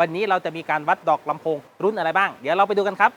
วันนี้เราจะมีการวัดดอกลำโพงรุ่นอะไรบ้าง เดี๋ยวเราไปดูกันครับ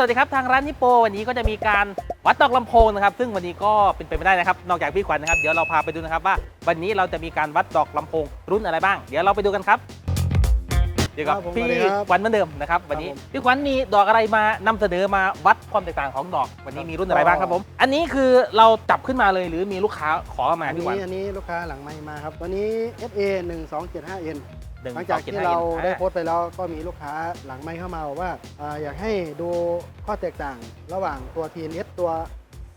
สวัสดีครับทางร้านนิโปวันนี้ก็จะมีการวัดดอกลำโพงนะครับ ซึ่งวันนี้ก็เป็นไปไม่ได้นะครับ นอกจากพี่ขวัญนะครับ เดี๋ยวเราพาไปดูนะครับว่า วันนี้เราจะมีการวัดดอกลำโพงรุ่นอะไรบ้าง เดี๋ยวเราไปดูกันครับ เดี๋ยวกับครับผมพี่สวัสดีครับขวัญเหมือนเดิมนะครับ วันนี้ครับผม พี่ขวัญมีดอกอะไรมานำเสนอมาวัดความแตกต่างของดอก วันนี้มีรุ่นอะไรบ้างครับผม อันนี้คือเราจับขึ้นมาเลยหรือมีลูกค้าขอมาอันพี่ขวัญนี้อันนี้ลูกค้าหลังไมค์มาครับ ตัวนี้ SA 1 2 7 5 N หนึ่งหลังสจาอกงเจ็ดที่ห้าเราอ็นได้อ่าโพสต์ไปแล้วก็มีลูกค้าหลังไมค์เข้ามาบอกว่าอ่า อยากให้ดูข้อแตกต่างระหว่างตัว TNS ตัว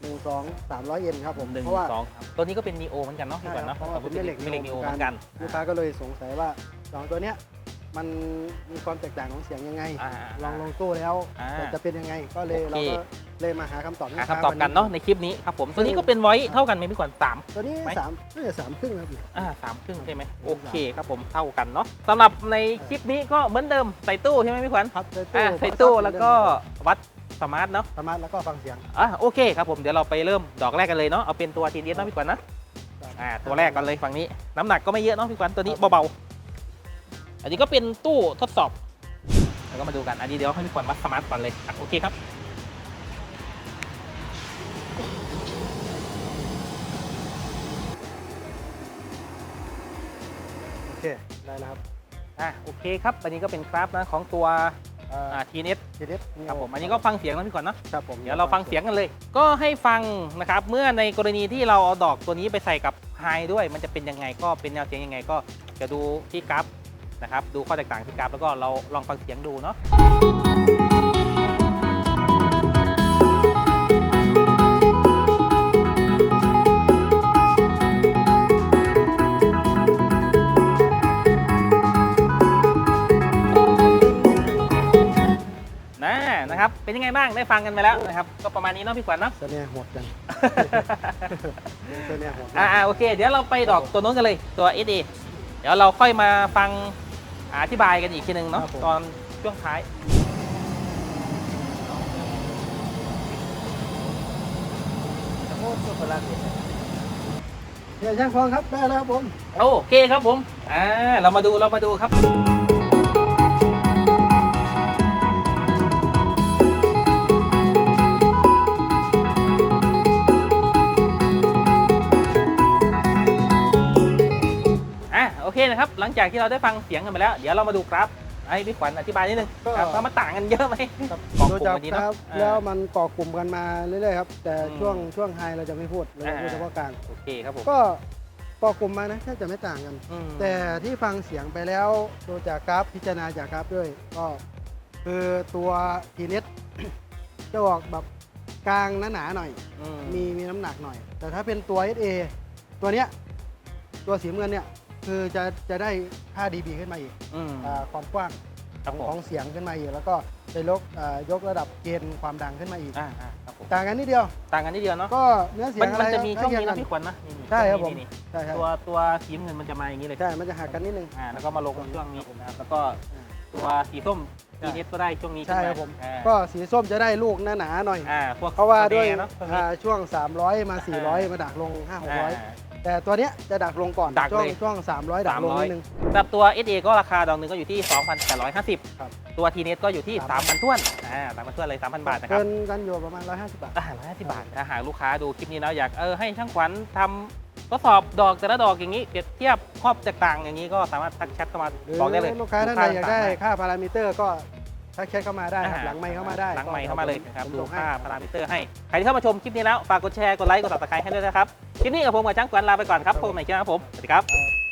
1 2 300 N ครับผมหนึ่งเพราะว่า สองครับตัวนี้ก็เป็นนีโอเหมือนกันเนาะพี่ขวัญเนาะใช่ครับเพราะว่าเป็นแม่เหล็กแม่เหล็กนีโอเหมือนกันลูกค้าก็เลยสงสัยว่าสองตัวเนี้ยมันมีความแตกต่างของเสียงยังไงอ่าลองลงตู้แล้วอ่าจะจะเป็นยังไงก็เลยโอเค เราก็ เลยมาหาคำตอบให้หาลูกค้คำตอบกันเนาะในคลิปนี้ครับผมตัวนี้ก็เป็นไว้เท่ากันไหมพี่ขวัญสาม ตัวนี้ไหม สามน่าจะสามครึ่งครับอ่าสามครึ่งใช่ไหมโอเคครับผมเท่ากันเนาะสำหรับในคลิปนี้ก็เหมือนเดิมใส่ตู้ใช่ไหมพี่ขวัญครับใส่อ่าตู้ใส่ตู้แล้วก็วัดสมาร์ทเนาะสามารถแล้วก็ฟังเสียง อ่าโอเคครับผมเดี๋ยวเราไปเริ่มดอกแรกกันเลยเนาะเอาเป็นตัวทีเดียนะพี่ขวัญนะอ่าตัวแรกกันเลยฝั่งนี้ น้ำหนักก็ไม่เยอะเนาะพี่ขวัญตัวนี้เบาๆอันนี้ก็เป็นตู้ทดสอบแล้วก็มาดูกันอันนี้เดี๋ยวให้พี่ขวัญวัดสมาร์ทก่อนเลยอะโอเคครับ โอเค ได้แล้วครับ อ่าโอเคครับอันนี้ก็เป็นกราฟนะของตัวอ่าทีเนสทีเด็ดครับผมอันนี้ก็ฟังเสียงนะพี่ขวัญเนาะครับผมเดี๋ยวเราฟังเสียงกันเลย ก็ให้ฟังนะครับเมื่อในกรณีที่เราเอาดอกตัวนี้ไปใส่กับไฮด้วย มันจะเป็นยังไงก็เป็นแนวเสียงยังไงก็จะดูที่กราฟนะครับดูข้อแตกต่างที่กราฟแล้วก็เราลองฟังเสียงดูเนาะนะ นะครับ เป็นยังไงบ้าง ได้ฟังกันไปแล้วนะครับ ก็ประมาณนี้เนาะพี่ขวัญเนาะเสน่ห์โหดจังเสน่ห์โหดอ่าๆโอเค เดี๋ยวเราไปดอกตัวโน้นกันเลยตัว SA เดี๋ยวเราค่อยมาฟังอธิบายกันอีกทีหนึ่งเนาะตอนช่วงท้ายเดี๋ยวช่างฟองครับได้แล้วครับผม โอเคครับผม อ่า เรามาดู เรามาดูครับ เคนะครับ หลังจากที่เราได้ฟังเสียงกันไปแล้ว เดี๋ยวเรามาดูกราฟให้พี่ขวัญอธิบายนิดนึงก็ครับว่ามันต่างกันเยอะไหมครับของดูกลุ่มจากวันนี้คเนาะรับอ่าแล้วมันก่อกลุ่มกันมาเรื่อยๆครับ แต่อืมช่วงช่วงไฮเราจะไม่พูดเราจะพูดอ่าเฉพาะกลางโอเคครับผมก็ก่อกลุ่มมานะแทบจะไม่ต่างกันอืมแต่ที่ฟังเสียงไปแล้วดูจากกราฟพิจารณาจากกราฟด้วย ก็คือตัวทีเน็ตจะออกแบบกลางหนาๆหน่อยอืมมีมีน้ำหนักหน่อย แต่ถ้าเป็นตัว SA ตัวเนี้ยตัวสีน้ำเงินเนี่ย คือจะจะได้ 5 dB ขึ้นมาอีกอืมอ่าความกว้างครับผมของเสียงขึ้นมาอีก แล้วก็จะยกอ่ายกระดับเกณฑ์ความดังขึ้นมาอีก อ่าอ่าครับผมต่างกันนิดเดียว ต่างกันนิดเดียวเนาะก็เนื้อเสียมันงอะมันไรจะมีช่วงนี้ใกล้นะเคียพี่ขวัญนะนี่ใช่ครับผมนี่ใช่ครับตัวตัวสีน้ำเงินมันจะมาอย่างนี้เลย ใช่ มันจะหักกันนิดนึง อ่าแล้วก็มาลงช่วงนี้นะครับแล้วก็ตัวสีส้มใช่ทีเนสก็ได้ช่วงนี้ใช่ขึ้นครับผม อ่าก็สีส้มจะได้ลูกหนาๆหน่อย อ่าพวกเพราะว่าด้วยแดงเนาะช่วงนี้อ่าช่วง 300 มาอ่า400 มาดักลง5อ่า600 แต่ตัวเนี้ยจะดักลงก่อนดักช่วงเลยช่วง 300 ดักลงนิดนึง สำหรับตัว SA ก็ราคาดอกหนึ่งก็อยู่ที่ 2,850 ครับ ตัวทีเนสก็อยู่ที่3,000 3,000ท้วนอ่า3,000ท้วนเลย 3,000 บาทนะครับเกินกันอยู่ประมาณ 150 บาท อ่า150 บาทถ้าหากลูกค้าดูคลิปนี้แล้วอยากเออให้ช่างขวัญทำทดสอบดอกแต่ละดอกอย่างนี้เปรียบเทียบครอบแตกต่างอย่างนี้ก็สามารถทักแชทเข้ามาหรือบอกได้เลยลูกค้าท่านใดอยากได้ลูค่าพารามิเตอร์ก็ ทักแชทเข้ามาได้ครับอ่หลังไมค์เข้ามาได้หลังไมค์เข้ามาเลยนะครับผมดูส่งให้ค่าพารามิเตอร์ให้ใครที่เข้ามาชมคลิปนี้แล้วฝากกดแชร์กดไลค์กด subscribe ให้ด้วยนะครับคลิปนี้กับผมกับจ้างกวนลาไปก่อนครับพบกันใหม่คลิปหน้าครับผมสวัสดีครับครับ